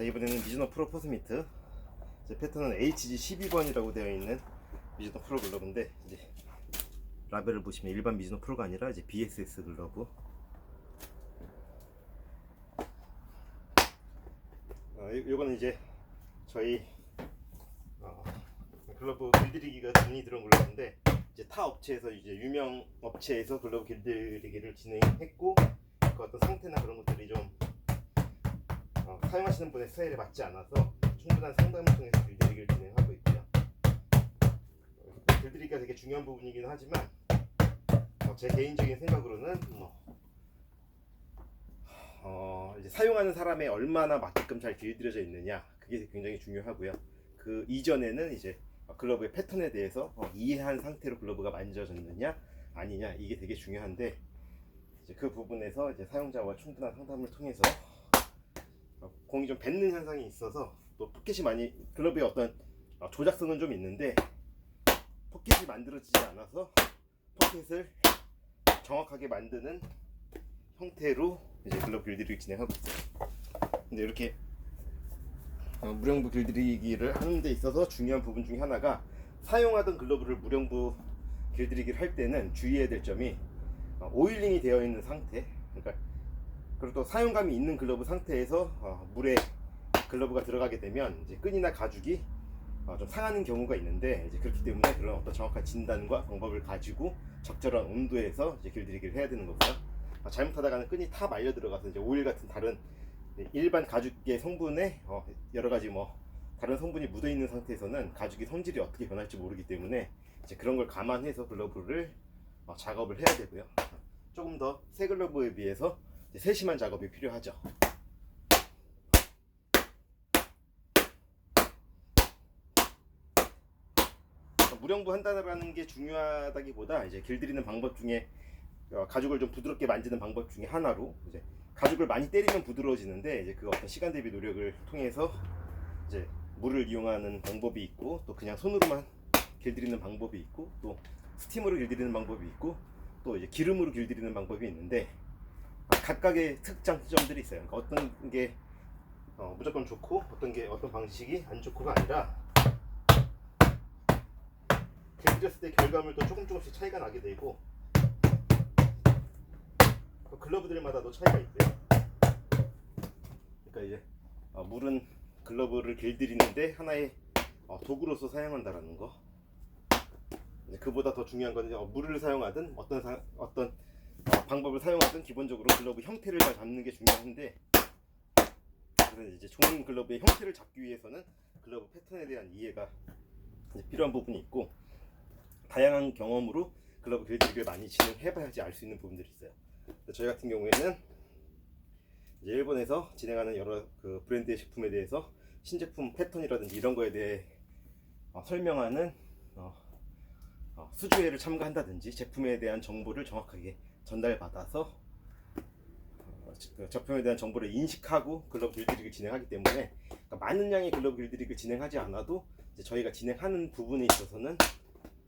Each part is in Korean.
자 이번에는 미즈노 프로 포스미트. 제 패턴은 HG 12번이라고 되어 있는 미즈노 프로 글러브인데 이제 라벨을 보시면 일반 미즈노 프로가 아니라 이제 BSS 글러브. 어, 요- 요거는 이제 저희 어, 글러브 길들이기가 돈이 들어온 글러브인데 이제 타 업체에서 이제 유명 업체에서 글러브 길들이기를 진행했고 그 어떤 상태나 그런 것들이 좀 어, 사용하시는 분의 스타일에 맞지 않아서 충분한 상담을 통해서 길들이기를 진행하고 있고요. 어, 길들이기가 되게 중요한 부분이긴 하지만 어, 제 개인적인 생각으로는 뭐, 어, 이제 사용하는 사람의 얼마나 맞게끔 잘 길들여져 있느냐 그게 굉장히 중요하고요. 그 이전에는 이제 글러브의 패턴에 대해서 어, 이해한 상태로 글러브가 만져졌느냐 아니냐 이게 되게 중요한데 이제 그 부분에서 이제 사용자와 충분한 상담을 통해서 어, 공이 좀 뱉는 현상이 있어서 또 포켓이 많이 글러브의 어떤 어, 조작성은 좀 있는데 포켓이 만들어지지 않아서 포켓을 정확하게 만드는 형태로 이제 글러브 길들이기 진행하고 있어요. 근데 이렇게 어, 무령부 길들이기를 하는 데 있어서 중요한 부분 중에 하나가 사용하던 글러브를 무령부 길들이기를 할 때는 주의해야 될 점이 어, 오일링이 되어 있는 상태 그러니까 그리고 또 사용감이 있는 글러브 상태에서 어, 물에 글러브가 들어가게 되면 이제 끈이나 가죽이 어, 좀 상하는 경우가 있는데 이제 그렇기 때문에 그런 어떤 정확한 진단과 방법을 가지고 적절한 온도에서 이제 길들이기를 해야 되는 거고요. 아, 잘못하다가는 끈이 타 말려 들어가서 이제 오일 같은 다른 일반 가죽의 성분에 어, 여러 가지 뭐 다른 성분이 묻어 있는 상태에서는 가죽의 성질이 어떻게 변할지 모르기 때문에 이제 그런 걸 감안해서 글러브를 어, 작업을 해야 되고요. 조금 더 새 글러브에 비해서 세심한 작업이 필요하죠. 무령부 한다는 게 중요하다기보다 이제 길들이는 방법 중에 어, 가죽을 좀 부드럽게 만지는 방법 중에 하나로 이제 가죽을 많이 때리면 부드러워지는데 이제 그 어떤 시간 대비 노력을 통해서 이제 물을 이용하는 방법이 있고 또 그냥 손으로만 길들이는 방법이 있고 또 스팀으로 길들이는 방법이 있고 또 이제 기름으로 길들이는 방법이 있는데 아, 각각의 특장점들이 있어요. 그러니까 어떤 게 어, 무조건 좋고 어떤 게 어떤 방식이 안 좋고가 아니라 길들였을 때 결과물도 조금 조금씩 차이가 나게 되고 또 글러브들마다도 차이가 있고요. 그러니까 이제 어, 물은 글러브를 길들이는데 하나의 어, 도구로서 사용한다라는 거. 그보다 더 중요한 건 이제 어, 물을 사용하든 어떤 사, 어떤 어, 방법을 사용하든 기본적으로 글러브 형태를 잘 잡는 게 중요한데 그래서 이제 좋은 글러브의 형태를 잡기 위해서는 글러브 패턴에 대한 이해가 필요한 부분이 있고 다양한 경험으로 글러브 길들이기를 많이 진행해봐야지 알 수 있는 부분들이 있어요. 저희 같은 경우에는 이제 일본에서 진행하는 여러 그 브랜드의 제품에 대해서 신제품 패턴이라든지 이런 거에 대해 어, 설명하는 어, 어, 수주회를 참가한다든지 제품에 대한 정보를 정확하게 전달받아서 어, 그 대한 정보를 인식하고 글러브 길들이기를 진행하기 때문에 그러니까 많은 양의 글러브 길들이기를 진행하지 않아도 저희가 진행하는 부분에 있어서는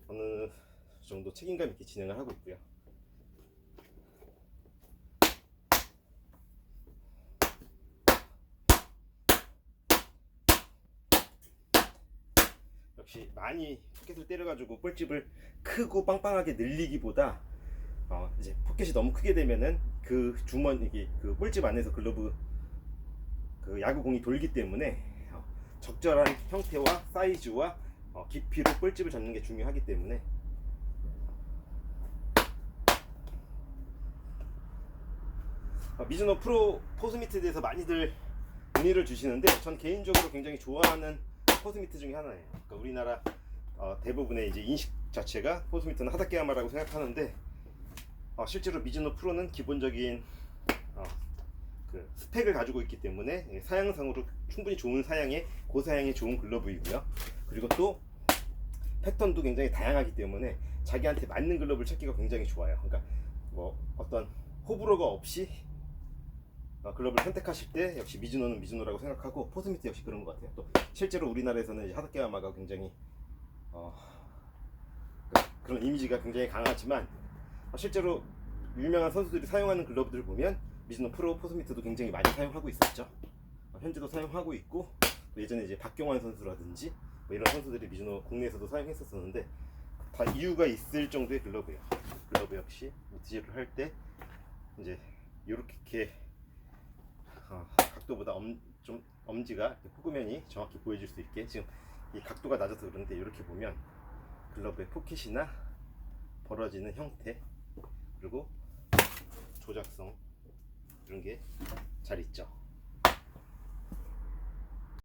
어느 정도 책임감 있게 진행을 하고 있고요. 역시 많이 포켓을 때려가지고 볼집을 크고 빵빵하게 늘리기보다 어 이제 포켓이 너무 크게 되면은 그 주머니 그 볼집 안에서 글러브 그 야구공이 돌기 때문에 어 적절한 형태와 사이즈와 어 깊이로 볼집을 잡는 게 중요하기 때문에 어, 미즈노 프로 포스미트에 대해서 많이들 문의를 주시는데 전 개인적으로 굉장히 좋아하는 포스미트 중에 하나예요. 그러니까 우리나라 어, 대부분의 이제 인식 자체가 포스미트는 하다케야마라고 생각하는데 어, 실제로 미즈노 프로는 기본적인 어, 그 스펙을 가지고 있기 때문에 예, 사양상으로 충분히 좋은 사양의 고사양의 좋은 글러브이고요. 그리고 또 패턴도 굉장히 다양하기 때문에 자기한테 맞는 글러브를 찾기가 굉장히 좋아요. 그러니까 뭐 어떤 호불호가 없이 어, 글러브를 선택하실 때 역시 미즈노는 미즈노라고 생각하고 포스미트 역시 그런 것 같아요. 또 실제로 우리나라에서는 이제 하다케야마가 굉장히 어, 그- 그런 이미지가 굉장히 강하지만 어, 실제로 유명한 선수들이 사용하는 글러브들을 보면 미즈노 프로 포스미트도 굉장히 많이 사용하고 있었죠. 어, 현재도 사용하고 있고 또 예전에 이제 박경환 선수라든지 뭐 이런 선수들이 미즈노 국내에서도 사용했었었는데 다 이유가 있을 정도의 글러브예요. 글러브 역시 무티즈를 할때 이제 이렇게 어, 각도보다 엄, 좀 엄지가 후구면이 정확히 보여질 수 있게 지금 이 각도가 낮아서 그런데 이렇게 보면 글러브의 포켓이나 벌어지는 형태 그리고 조작성 이런 게 잘 있죠.